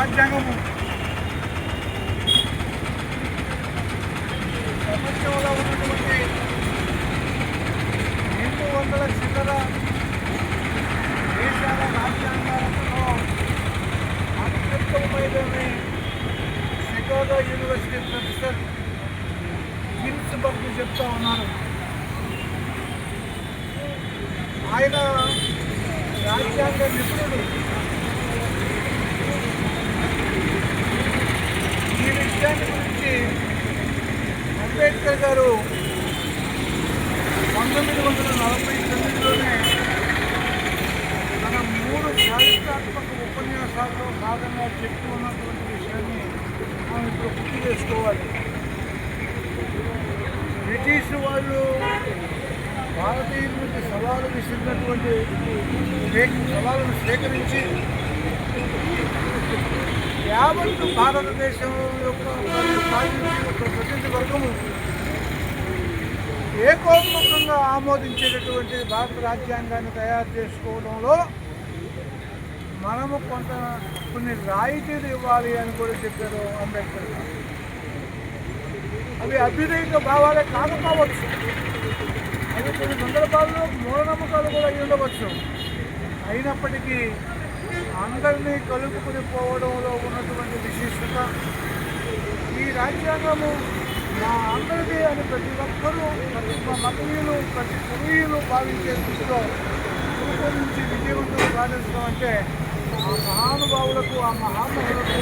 రాజ్యాంగము. ప్రపంచంలో ఉన్నటువంటి ఎనిమిది వందల చిల్లర దేశాల రాజ్యాంగాలలో అత్యుత్తమైనవి షికాగో యూనివర్సిటీ ప్రొఫెసర్ గిన్స్బర్గ్ చెప్తా ఉన్నారు ఆయన రాజ్యాంగ నిపుణుడు అంబేద్కర్ గారు పంతొమ్మిది వందల నలభై తొమ్మిదిలోనే తన మూడు చారిత్రాత్మక ఉపన్యాసాల్లో భాగంగా చెప్తూ ఉన్నటువంటి విషయాన్ని మనం ఇప్పుడు గుర్తు చేసుకోవాలి. బ్రిటిష్ వాళ్ళు భారతీయులకి సవాలు విసిరినటువంటి సవాలను స్వీకరించి యావత్ భారతదేశం యొక్క ఏకోన్ముఖంగా ఆమోదించేటటువంటి భారత రాజ్యాంగాన్ని తయారు చేసుకోవడంలో మనము కొంత కొన్ని రాయితీలు ఇవ్వాలి అని కూడా చెప్పారు అంబేద్కర్ అవి అభ్యుదయ భావాలే కాకపోవచ్చు. అవి కొన్ని సందర్భాల్లో మూఢనమ్మకాలు కూడా అయి ఉండవచ్చు. అయినప్పటికీ అందరినీ కలుపుకుని పోవడంలో ఉన్నటువంటి విశిష్టత ఈ రాజ్యాంగము మా అందరిది అని ప్రతి ఒక్కరూ ప్రతి మతీయులు ప్రతి కులీయులు భావించే స్థితిలో రూపొందించి విజయవంతం సాధించడం అంటే ఆ మహానుభావులకు ఆ మహామహులకు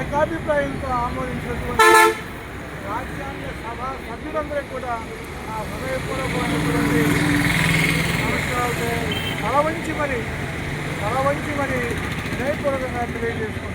ఏకాభిప్రాయంతో ఆమోదించినటువంటి రాజ్యాంగ సభ సభ్యులందరికీ కూడా ఆ హృదయపూర్వకమైనటువంటి నమస్కారాలు తల వంచి మరి తల వంచి మరి హృదయపూర్వకంగా తెలియజేసుకుంటున్నాను.